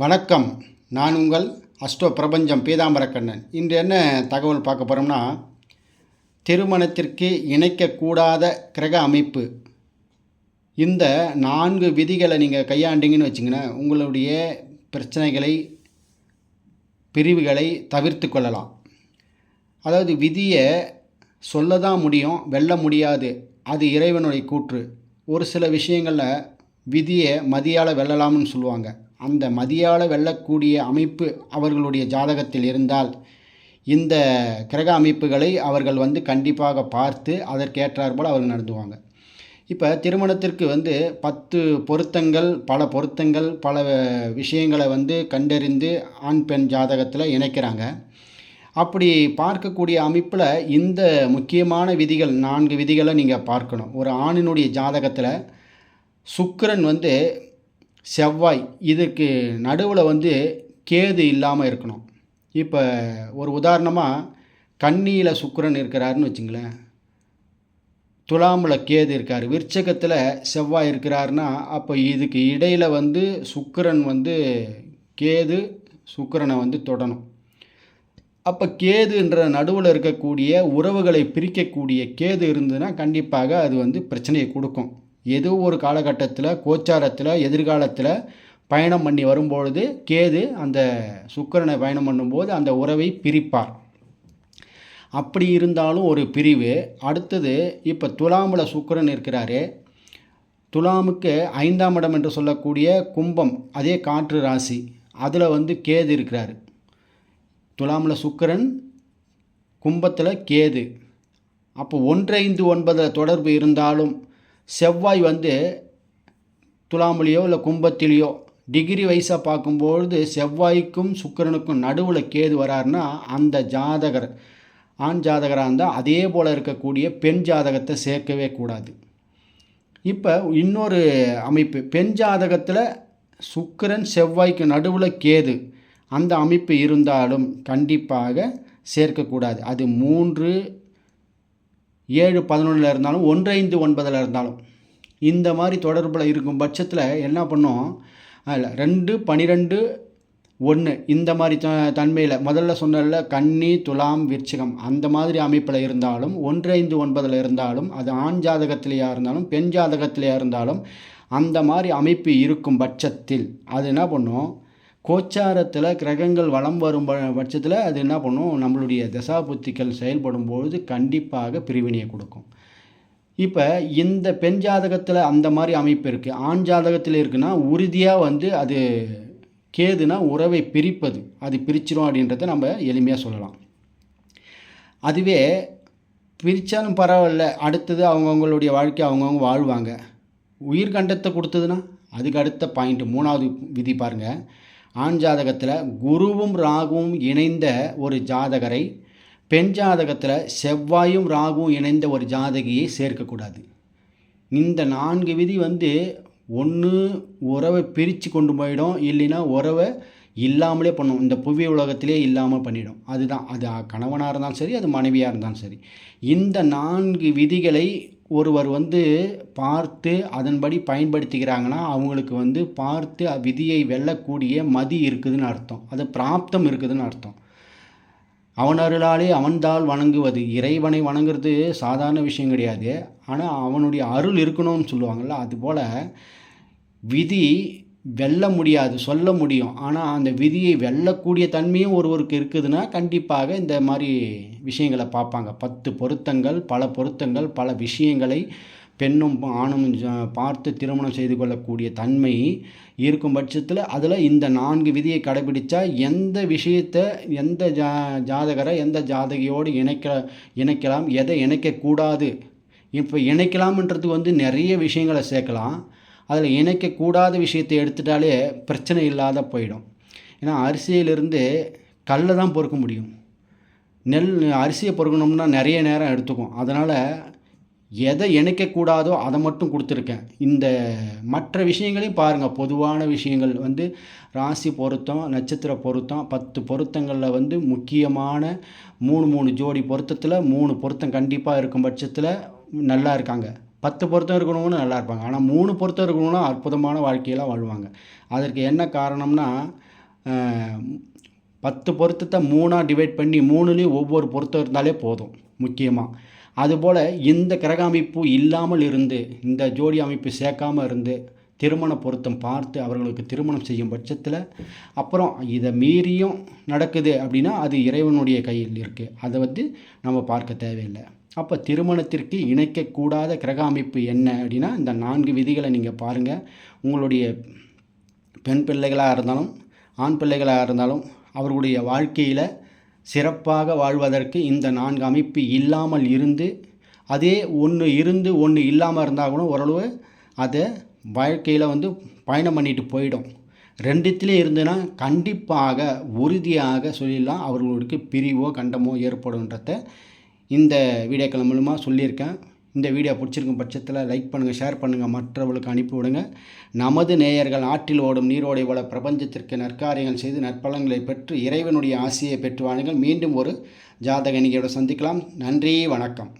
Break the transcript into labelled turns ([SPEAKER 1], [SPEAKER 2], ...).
[SPEAKER 1] வணக்கம். நான் உங்கள் அஷ்டோ பிரபஞ்சம் பீதாம்பரக்கண்ணன். இன்று என்ன தகவல் பார்க்க போகிறோம்னா திருமணத்திற்கு இணைக்கக்கூடாத கிரக அமைப்பு. இந்த நான்கு விதிகளை நீங்கள் கையாண்டீங்கன்னு வச்சிங்கன்னா உங்களுடைய பிரச்சனைகளை பிரிவுகளை தவிர்த்து கொள்ளலாம். அதாவது விதியை சொல்ல தான் முடியும் வெல்ல முடியாது. அது இறைவனுடைய கூற்று. ஒரு சில விஷயங்களில் விதியை மதியால் வெல்லலாம்னு சொல்லுவாங்க. அந்த மதியால வெல்லக்கூடிய அமைப்பு அவர்களுடைய ஜாதகத்தில் இருந்தால் இந்த கிரக அமைப்புகளை அவர்கள் வந்து கண்டிப்பாக பார்த்து அதற்கேற்றாற்போல் அவர்கள் நடந்துவாங்க. இப்போ திருமணத்திற்கு வந்து பத்து பொருத்தங்கள் பல பொருத்தங்கள் பல விஷயங்களை வந்து கண்டறிந்து ஆண் பெண் ஜாதகத்தில் இணைக்கிறாங்க. அப்படி பார்க்கக்கூடிய அமைப்பில் இந்த முக்கியமான விதிகள் நான்கு விதிகளை நீங்கள் பார்க்கணும். ஒரு ஆணினுடைய ஜாதகத்தில் சுக்கரன் வந்து செவ்வாய் இதுக்கு நடுவில் வந்து கேது இல்லாமல் இருக்கணும். இப்போ ஒரு உதாரணமாக கன்னியில் சுக்கிரன் இருக்கிறாருன்னு வச்சுங்களேன். துலாமில் கேது இருக்கார். விருச்சகத்தில் செவ்வாய் இருக்கிறாருன்னா அப்போ இதுக்கு இடையில் வந்து சுக்கிரன் வந்து கேது சுக்கிரனை வந்து தொடணும். அப்போ கேதுன்ற நடுவில் இருக்கக்கூடிய உறவுகளை பிரிக்கக்கூடிய கேது இருந்ததுன்னா கண்டிப்பாக அது வந்து பிரச்சனையை கொடுக்கும். ஏதோ ஒரு காலகட்டத்தில் கோச்சாரத்தில் எதிர்காலத்தில் பயணம் பண்ணி வரும்பொழுது கேது அந்த சுக்கிரனை பயணம் பண்ணும்போது அந்த உறவை பிரிப்பார். அப்படி இருந்தாலும் ஒரு பிரிவு. அடுத்தது இப்போ துலாமில் சுக்கரன் இருக்கிறாரு. துலாமுக்கு ஐந்தாம் இடம் என்று சொல்லக்கூடிய கும்பம் அதே காற்று ராசி. அதில் வந்து கேது இருக்கிறாரு. துலாமில் சுக்கிரன் கும்பத்தில் கேது. அப்போ ஒன்றைந்து ஒன்பதில் தொடர்பு இருந்தாலும் செவ்வாய் வந்து துலாமிலேயோ இல்லை கும்பத்திலேயோ டிகிரி வைஸாக பார்க்கும்பொழுது செவ்வாய்க்கும் சுக்கிரனுக்கும் நடுவில் கேது வராருன்னா அந்த ஜாதகர். ஆண் ஜாதகராக இருந்தால் அதே போல் இருக்கக்கூடிய பெண் ஜாதகத்தை சேர்க்கவே கூடாது. இப்போ இன்னொரு அமைப்பு பெண் ஜாதகத்தில் சுக்கிரன் செவ்வாய்க்கு நடுவில் கேது அந்த அமைப்பு இருந்தாலும் கண்டிப்பாக சேர்க்கக்கூடாது அது மூன்று ஏழு பதினொன்றில் இருந்தாலும் ஒன்று ஐந்து ஒன்பதில் இருந்தாலும். இந்த மாதிரி தொடர்பில் இருக்கும் பட்சத்தில் என்ன பண்ணோம்? அதில் ரெண்டு பனிரெண்டு ஒன்று இந்த மாதிரி த தன்மையில் முதல்ல சொன்னல கன்னி துலாம் விருச்சிகம். அந்த மாதிரி அமைப்பில் இருந்தாலும் ஒன்று ஐந்து ஒன்பதில் இருந்தாலும் அது ஆண் ஜாதகத்திலேயா இருந்தாலும் பெண் ஜாதகத்திலேயா இருந்தாலும் அந்த மாதிரி அமைப்பு இருக்கும் பட்சத்தில் அது என்ன பண்ணும்? கோச்சாரத்தில் கிரகங்கள் வளம் வரும் பட்சத்தில் அது என்ன பண்ணும்? நம்மளுடைய தசாபுத்திகள் செயல்படும் பொழுது கண்டிப்பாக பிரிவினையை கொடுக்கும். இப்போ இந்த பெண் ஜாதகத்தில் அந்த மாதிரி அமைப்பு இருக்குது ஆண் ஜாதகத்தில் இருக்குன்னா உறுதியாக வந்து அது கேதுனா உறவை பிரிப்பது. அது பிரிச்சிரும் அப்படின்றத நம்ம எளிமையாக சொல்லலாம். அதுவே பிரித்தாலும் பரவாயில்ல. அடுத்தது அவங்கவுங்களுடைய வாழ்க்கை அவங்கவுங்க வாழ்வாங்க. உயிர்கண்டத்தை கொடுத்ததுன்னா அதுக்கு அடுத்த பாயிண்ட் மூணாவது விதி பாருங்கள் ஆண் ஜாதகத்தில் குருவும் ராகுவும் இணைந்த ஒரு ஜாதகரை பெண் ஜாதகத்தில் செவ்வாயும் ராகுவும் இணைந்த ஒரு ஜாதகியை சேர்க்கக்கூடாது. இந்த நான்கு விதி வந்து ஒன்று உறவை பிரித்து கொண்டு போயிடும். இல்லைன்னா உறவை இல்லாமலே பண்ணும். இந்த புவி உலகத்திலே இல்லாமல் பண்ணிடும். அதுதான். அது கணவனாக இருந்தாலும் சரி அது மனைவியாக இருந்தாலும் சரி. இந்த நான்கு விதிகளை ஒருவர் வந்து பார்த்து அதன்படி பயன்படுத்திக்கிறாங்கன்னா அவங்களுக்கு வந்து பார்த்து விதியை வெல்லக்கூடிய மதி இருக்குதுன்னு அர்த்தம். அது பிராப்தம் இருக்குதுன்னு அர்த்தம். அவன் அருளாலே அவன்தால் வணங்குவது. இறைவனை வணங்குறது சாதாரண விஷயம் கிடையாது. ஆனால் அவனுடைய அருள் இருக்கணும்னு சொல்லுவாங்கள்ல அதுபோல் விதி வெல்ல முடியாது சொல்ல முடியும். ஆனால் அந்த விதியை வெல்லக்கூடிய தன்மையும் ஒருவருக்கு இருக்குதுன்னா கண்டிப்பாக இந்த மாதிரி விஷயங்களை பார்ப்பாங்க. பத்து பொருத்தங்கள் பல பொருத்தங்கள் பல விஷயங்களை பெண்ணும் ஆணும் பார்த்து திருமணம் செய்து கொள்ளக்கூடிய தன்மை இருக்கும் பட்சத்தில் அதில் இந்த நான்கு விதியை கடைபிடித்தா எந்த விஷயத்தை எந்த ஜா ஜாதகரை எந்த ஜாதகியோடு இணைக்க இணைக்கலாம் எதை இணைக்கக்கூடாது. இப்போ இணைக்கலாம்ன்றது வந்து நிறைய விஷயங்களை சேர்க்கலாம். அதில் இணைக்கக்கூடாத விஷயத்தை எடுத்துட்டாலே பிரச்சனை இல்லாத போயிடும். ஏன்னா அரிசியிலிருந்து கல்லை தான் பொறுக்க முடியும். நெல் அரிசியை பொறுக்கணும்னா நிறைய நேரம் எடுத்துக்கும். அதனால் எதை இணைக்கக்கூடாதோ அதை மட்டும் கொடுத்துருக்கேன். இந்த மற்ற விஷயங்களையும் பாருங்கள் பொதுவான விஷயங்கள் வந்து ராசி பொருத்தம் நட்சத்திர பொருத்தம் பத்து பொருத்தங்களில் வந்து முக்கியமான மூணு மூணு ஜோடி பொருத்தத்தில் மூணு பொருத்தம் கண்டிப்பாக இருக்கும் பட்சத்தில் நல்லா இருக்காங்க. பத்து பொருத்தம் இருக்கிறவங்களும் நல்லா இருப்பாங்க. ஆனால் மூணு பொருத்தம் இருக்கிறவங்களும் அற்புதமான வாழ்க்கையெல்லாம் வாழ்வாங்க. அதற்கு என்ன காரணம்னா பத்து பொருத்தத்தை மூணாக டிவைட் பண்ணி மூணுலேயும் ஒவ்வொரு பொருத்தம் இருந்தாலே போதும் முக்கியமாக அதுபோல் இந்த கிரக அமைப்பு இல்லாமல் இருந்து இந்த ஜோடி அமைப்பு சேர்க்காமல் இருந்து திருமண பொருத்தம் பார்த்து அவர்களுக்கு திருமணம் செய்யும் பட்சத்தில் அப்புறம் இதை மீறியும் நடக்குது அப்படின்னா அது இறைவனுடைய கையில் இருக்குது அதை வந்து நம்ம பார்க்க தேவையில்லை. அப்போ திருமணத்திற்கு இணைக்கக்கூடாத கிரக அமைப்பு என்ன அப்படின்னா இந்த நான்கு விதிகளை நீங்கள் பாருங்கள் உங்களுடைய பெண் பிள்ளைகளாக இருந்தாலும் ஆண் பிள்ளைகளாக இருந்தாலும் அவர்களுடைய வாழ்க்கையில் சிறப்பாக வாழ்வதற்கு இந்த நான்கு அமைப்பு இல்லாமல் இருந்து அதே ஒன்று இருந்து ஒன்று இல்லாமல் இருந்தால் கூட ஓரளவு அதை வாழ்க்கையில் வந்து பயணம் பண்ணிட்டு போயிடும். ரெண்டுத்துலேயும் இருந்துன்னா கண்டிப்பாக உறுதியாக சொல்லிடலாம். அவர்களுக்கு பிரிவோ கண்டமோ ஏற்படும்ன்றத இந்த வீடியோக்கள் மூலமாக சொல்லியிருக்கேன். இந்த வீடியோ பிடிச்சிருக்கும் பட்சத்தில் லைக் பண்ணுங்கள் ஷேர் பண்ணுங்கள் மற்றவர்களுக்கு அனுப்பிவிடுங்க நமது நேயர்கள் ஆற்றில் ஓடும் நீரோடை போல பிரபஞ்சத்திற்கு நற்காரியங்கள் செய்து நற்பலங்களை பெற்று இறைவனுடைய ஆசையை பெற்று வாழுங்கள். மீண்டும் ஒரு ஜாதக நிகழ்வோடு சந்திக்கலாம். நன்றி வணக்கம்.